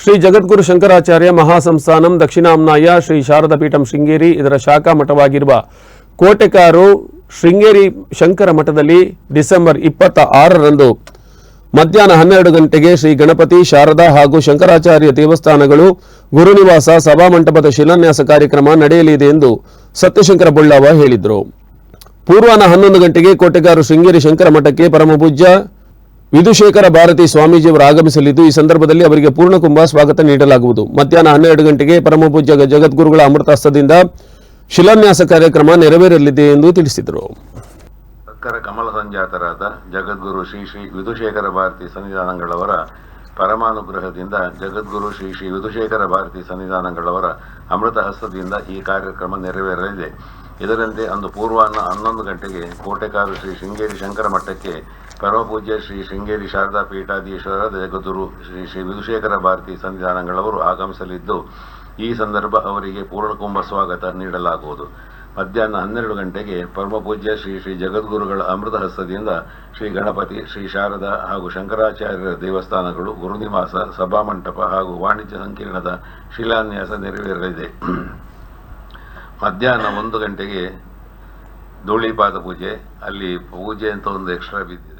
ಶ್ರೀ ಜಗದ್ಗುರು ಶಂಕರಾಚಾರ್ಯ ಮಹಾಸಂಸ್ಥಾನಂ ದಕ್ಷಿಣಾಮ್ನಾಯ ಶ್ರೀ ಶಾರದ ಪೀಠಂ ಶೃಂಗೇರಿ ಇದರ ಶಾಖಾ ಮಠವಾಗಿರುವ ಕೋಟೆಕಾರು ಶೃಂಗೇರಿ ಶಂಕರ ಮಠದಲ್ಲಿ ಡಿಸೆಂಬರ್ ಇಪ್ಪತ್ತ ಆರರಂದು ಮಧ್ಯಾಹ್ನ ಹನ್ನೆರಡು ಗಂಟೆಗೆ ಶ್ರೀ ಗಣಪತಿ ಶಾರದಾ ಹಾಗೂ ಶಂಕರಾಚಾರ್ಯ ದೇವಸ್ಥಾನಗಳು ಗುರುನಿವಾಸ ಸಭಾಮಂಟಪದ ಶಿಲಾನ್ಯಾಸ ಕಾರ್ಯಕ್ರಮ ನಡೆಯಲಿದೆ ಎಂದು ಸತ್ಯಶಂಕರ ಬುಳ್ಳಾವ ಹೇಳಿದರು. ಪೂರ್ವಾಹ್ನ ಹನ್ನೊಂದು ಗಂಟೆಗೆ ಕೋಟೆಗಾರು ಶೃಂಗೇರಿ ಶಂಕರ ಮಠಕ್ಕೆ ಪರಮಪೂಜ್ಯ ವಿಧುಶೇಖರ ಭಾರತಿ ಸ್ವಾಮೀಜಿಯವರು ಆಗಮಿಸಲಿದ್ದು, ಈ ಸಂದರ್ಭದಲ್ಲಿ ಅವರಿಗೆ ಪೂರ್ಣಕುಂಭ ಸ್ವಾಗತ ನೀಡಲಾಗುವುದು. ಮಧ್ಯಾಹ್ನ ಹನ್ನೆರಡು ಗಂಟೆಗೆ ಪರಮಪೂಜ್ಯ ಜಗದ್ಗುರುಗಳ ಅಮೃತಹಸ್ತದಿಂದ ಶಿಲಾನ್ಯಾಸ ಕಾರ್ಯಕ್ರಮ ನೆರವೇರಲಿದೆ ಎಂದು ತಿಳಿಸಿದರು. ಸರ್ಕಾರ ಕಮಲ ಸಂಜಾತರಾದ ಜಗದ್ಗುರು ಶ್ರೀ ಶ್ರೀ ವಿಧುಶೇಖರ ಭಾರತಿ ಸನ್ನಿಧಾನಗಳವರ ಪರಮಾನುಗ್ರಹದಿಂದ ಜಗದ್ಗುರು ಶ್ರೀ ಶ್ರೀ ವಿಧುಶೇಖರ ಭಾರತಿ ಸನ್ನಿಧಾನಗಳವರ ಅಮೃತ ಹಸ್ತದಿಂದ ಈ ಕಾರ್ಯಕ್ರಮ ನೆರವೇರಲಿದೆ. ಇದರಂತೆ ಅಂದು ಪೂರ್ವಾಹ್ನ ಹನ್ನೊಂದು ಗಂಟೆಗೆ ಕೋಟೆಕಾರು ಶ್ರೀ ಶೃಂಗೇರಿ ಶಂಕರ ಮಠಕ್ಕೆ ಪರಮಪೂಜ್ಯ ಶ್ರೀ ಶೃಂಗೇರಿ ಶಾರದಾ ಪೀಠಾಧೀಶ್ವರ ಜಗದ್ಗುರು ಶ್ರೀ ಶ್ರೀ ವಿಧುಶೇಖರ ಭಾರತಿ ಸನ್ನಿಧಾನಗಳವರು ಆಗಮಿಸಲಿದ್ದು, ಈ ಸಂದರ್ಭ ಅವರಿಗೆ ಪೂರ್ಣ ಕುಂಭ ಸ್ವಾಗತ ನೀಡಲಾಗುವುದು. ಮಧ್ಯಾಹ್ನ ಹನ್ನೆರಡು ಗಂಟೆಗೆ ಪರಮಪೂಜ್ಯ ಶ್ರೀ ಶ್ರೀ ಜಗದ್ಗುರುಗಳ ಅಮೃತ ಹಸ್ತದಿಂದ ಶ್ರೀ ಗಣಪತಿ, ಶ್ರೀ ಶಾರದಾ ಹಾಗೂ ಶಂಕರಾಚಾರ್ಯರ ದೇವಸ್ಥಾನಗಳು, ಗುರುನಿವಾಸ, ಸಭಾಮಂಟಪ ಹಾಗೂ ವಾಣಿಜ್ಯ ಸಂಕೀರ್ಣದ ಶಿಲಾನ್ಯಾಸ ನೆರವೇರಲಿದೆ. ಮಧ್ಯಾಹ್ನ ಒಂದು ಗಂಟೆಗೆ ಧೂಳಿಪಾದ ಪೂಜೆ, ಅಲ್ಲಿ ಪೂಜೆ ಅಂತ ಒಂದು ಎಕ್ಸ್ಟ್ರಾ ಬಿದ್ದಿದೆ.